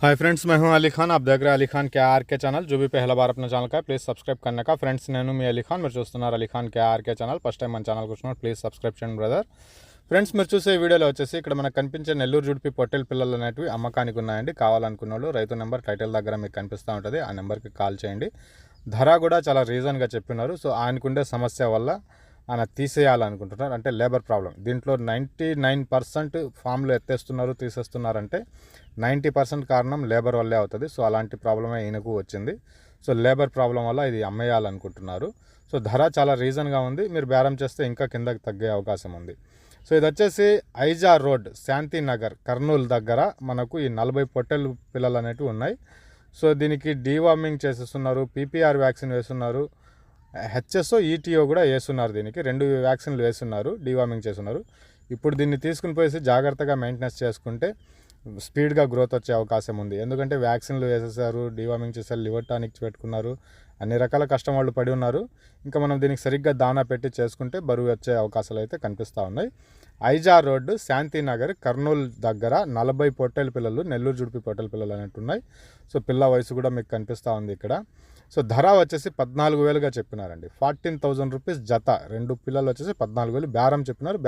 Hi friends मैं हूं अली खान आप देख रहे हैं अली खान के आर के चैनल जो भी पहला बार अपना ఛానల్ का ప్లీజ్ సబ్స్క్రైబ్ करने का ఫ్రెండ్స్ నేను మీ అలీ ఖాన్ మీరు చూస్తున్నారు Ali Khan K RK channel first time మన ఛానల్ కూర్చున్నారు ప్లీజ్ సబ్స్క్రైబ్ చేయండి బ్రదర్ ఫ్రెండ్స్ మీరు చూసే ఈ వీడియోలో వచ్చేసి ఇక్కడ మనకు కనిపించే నెల్లూరు జుడిపి పొట్టెల పిల్లలు అనేటివి అమ్మకానికి ఉన్నాయండి కావాలనుకున్న వాళ్ళు రైతు నెంబర్ టైటిల్ దగ్గర మీకు కనిపిస్తూ ఉంటుంది ఆ నెంబర్కి కాల్ చేయండి ధర కూడా చాలా రీజన్గా చెప్పినారు సో ఆయనకుండే సమస్య వల్ల ఆయన తీసేయాలనుకుంటున్నారు. అంటే లేబర్ ప్రాబ్లం దీంట్లో నైంటీ నైన్ పర్సెంట్ ఫామ్లు ఎత్తేస్తున్నారు తీసేస్తున్నారంటే నైంటీ పర్సెంట్ కారణం లేబర్ వల్లే అవుతుంది. సో అలాంటి ప్రాబ్లమే ఈయనకు వచ్చింది. సో లేబర్ ప్రాబ్లం వల్ల ఇది అమ్మేయాలనుకుంటున్నారు. సో ధర చాలా రీజన్గా ఉంది. మీరు బేరం చేస్తే ఇంకా కిందకి తగ్గే అవకాశం ఉంది. సో ఇది వచ్చేసి ఐజా రోడ్ శాంతి నగర్ కర్నూలు దగ్గర మనకు ఈ నలభై పొట్టెలు పిల్లలు అనేటివి ఉన్నాయి. సో దీనికి డీవార్మింగ్ చేసేస్తున్నారు పీపీఆర్ వ్యాక్సిన్ వేస్తున్నారు. హెచ్ఎస్ఓ ఈటీఓ కూడా వేస్తున్నారు దీనికి. రెండు వ్యాక్సిన్లు వేస్తున్నారు డివార్మింగ్ చేస్తున్నారు. ఇప్పుడు దీన్ని తీసుకుని పోయేసి జాగ్రత్తగా మెయింటెనెన్స్ చేసుకుంటే స్పీడ్గా గ్రోత్ వచ్చే అవకాశం ఉంది. ఎందుకంటే వ్యాక్సిన్లు వేసేసారు డివామింగ్ చేశారు లివర్ టానిక్స్ పెట్టుకున్నారు అన్ని రకాల కష్టం వాళ్ళు పడి ఉన్నారు. ఇంకా మనం దీనికి సరిగ్గా దానా పెట్టి చేసుకుంటే బరువు వచ్చే అవకాశాలు అయితే కనిపిస్తూ ఉన్నాయి. ఐజా రోడ్డు శాంతినగర్ కర్నూలు దగ్గర నలభై పొట్టెల పిల్లలు నెల్లూరు జుడిపి పొట్టెల పిల్లలు అనేవి ఉన్నాయి. సో పిల్ల వయసు కూడా మీకు కనిపిస్తూ ఉంది ఇక్కడ. సో ధర వచ్చేసి పద్నాలుగు వేలుగా చెప్పినారండి. ఫార్టీన్ థౌజండ్ రూపీస్ జత. రెండు పిల్లలు వచ్చేసి పద్నాలుగు వేలు. బేరం చెప్పినారు